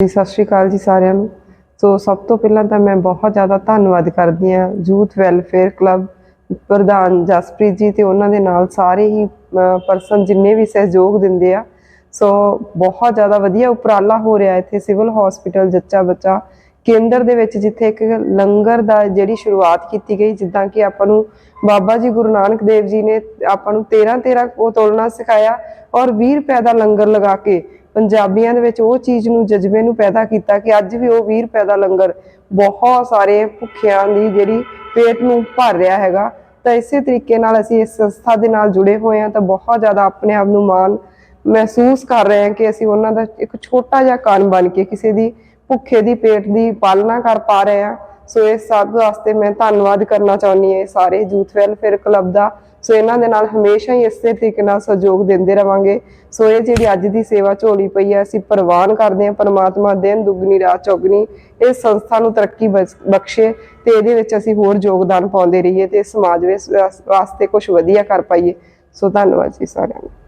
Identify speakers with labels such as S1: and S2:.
S1: ਜੀ, ਸਤਿ ਸ਼੍ਰੀ ਅਕਾਲ ਜੀ ਸਾਰਿਆਂ ਨੂੰ। ਸੋ ਸਭ ਤੋਂ ਪਹਿਲਾਂ ਤਾਂ ਮੈਂ ਬਹੁਤ ਜ਼ਿਆਦਾ ਧੰਨਵਾਦ ਕਰਦੀ ਹਾਂ ਯੂਥ ਵੈਲਫੇਅਰ ਕਲੱਬ ਪ੍ਰਧਾਨ ਜਸਪ੍ਰੀਤ ਜੀ ਤੇ ਉਹਨਾਂ ਦੇ ਨਾਲ ਸਾਰੇ ਹੀ ਪਰਸਨ ਜਿੰਨੇ ਵੀ ਸਹਿਯੋਗ ਦਿੰਦੇ ਆ। ਸੋ ਬਹੁਤ ਜ਼ਿਆਦਾ ਵਧੀਆ ਉਪਰਾਲਾ ਹੋ ਰਿਹਾ ਇੱਥੇ ਸਿਵਲ ਹਸਪੀਟਲ ਜੱਚਾ ਬੱਚਾ ਕੇਂਦਰ ਦੇ ਵਿੱਚ, ਜਿੱਥੇ ਇੱਕ ਲੰਗਰ ਦਾ ਜਿਹੜੀ ਸ਼ੁਰੂਆਤ ਕੀਤੀ ਗਈ, ਜਿੱਦਾਂ ਕਿ ਆਪਾਂ ਨੂੰ ਬਾਬਾ ਜੀ ਗੁਰੂ ਨਾਨਕ ਦੇਵ ਜੀ ਨੇ ਆਪਾਂ ਨੂੰ 13 13 ਉਹ ਤੋਲਣਾ ਸਿਖਾਇਆ ਔਰ 20 ਰੁਪਏ ਦਾ ਲੰਗਰ ਲਗਾ ਕੇ ਪੰਜਾਬੀਆਂ ਦੇ ਵਿੱਚ ਉਹ ਚੀਜ਼ ਨੂੰ, ਜਜ਼ਬੇ ਨੂੰ ਪੈਦਾ ਕੀਤਾ ਕਿ ਅੱਜ ਵੀ ਉਹ 20 ਰੁਪਏ ਦਾ ਲੰਗਰ ਬਹੁਤ ਸਾਰੇ ਭੁੱਖਿਆਂ ਦੀ ਜਿਹੜੀ ਪੇਟ ਨੂੰ ਭਰ ਰਿਹਾ ਹੈਗਾ। ਤਾਂ ਇਸੇ ਤਰੀਕੇ ਨਾਲ ਅਸੀਂ ਇਸ ਸੰਸਥਾ ਦੇ ਨਾਲ ਜੁੜੇ ਹੋਏ ਹਾਂ ਤਾਂ ਬਹੁਤ ਜ਼ਿਆਦਾ ਆਪਣੇ ਆਪ ਨੂੰ ਮਾਣ ਮਹਿਸੂਸ ਕਰ ਰਹੇ ਹਾਂ ਕਿ ਅਸੀਂ ਉਹਨਾਂ ਦਾ ਇੱਕ ਛੋਟਾ ਜਿਹਾ ਕਾਨ ਬਣ ਕੇ ਕਿਸੇ ਦੀ ਭੁੱਖੇ ਦੀ ਪੇਟ ਦੀ ਪਾਲਣਾ ਕਰ ਪਾ ਰਹੇ ਹਾਂ। ਸੋ ਇਸ ਸਭ ਵਾਸਤੇ ਮੈਂ ਧੰਨਵਾਦ ਕਰਨਾ ਚਾਹੁੰਦੀ ਹਾਂ ਸਾਰੇ ਯੂਥ ਵੈਲਫੇਅਰ ਕਲੱਬ ਦਾ। ਸੋ ਇਹਨਾਂ ਦੇ ਨਾਲ ਹਮੇਸ਼ਾ ਹੀ ਇਸੇ ਤਰੀਕੇ ਨਾਲ ਸਹਿਯੋਗ ਦਿੰਦੇ ਰਵਾਂਗੇ। ਸੋ ਇਹ ਜਿਹੜੀ ਅੱਜ ਦੀ ਸੇਵਾ ਝੋਲੀ ਪਈ ਹੈ, ਅਸੀਂ ਪ੍ਰਵਾਨ ਕਰਦੇ ਹਾਂ ਪਰਮਾਤਮਾ ਦਿਨ, ਦੁੱਗਣੀ ਰਾਤ, ਚੌਗਣੀ। ਇਸ ਸੰਸਥਾ ਨੂੰ ਤਰੱਕੀ ਬਸ- ਬਖਸ਼ੇ ਤੇ ਇਹਦੇ ਵਿੱਚ ਅਸੀਂ ਹੋਰ ਯੋਗਦਾਨ ਪਾਉਂਦੇ ਰਹੀਏ ਤੇ ਸਮਾਜ ਵਿੱਚ ਵਾਸਤੇ ਕੁਝ ਵਧੀਆ ਕਰ ਪਾਈਏ। ਸੋ ਧੰਨਵਾਦ ਜੀ ਸਾਰਿਆਂ ਨੂੰ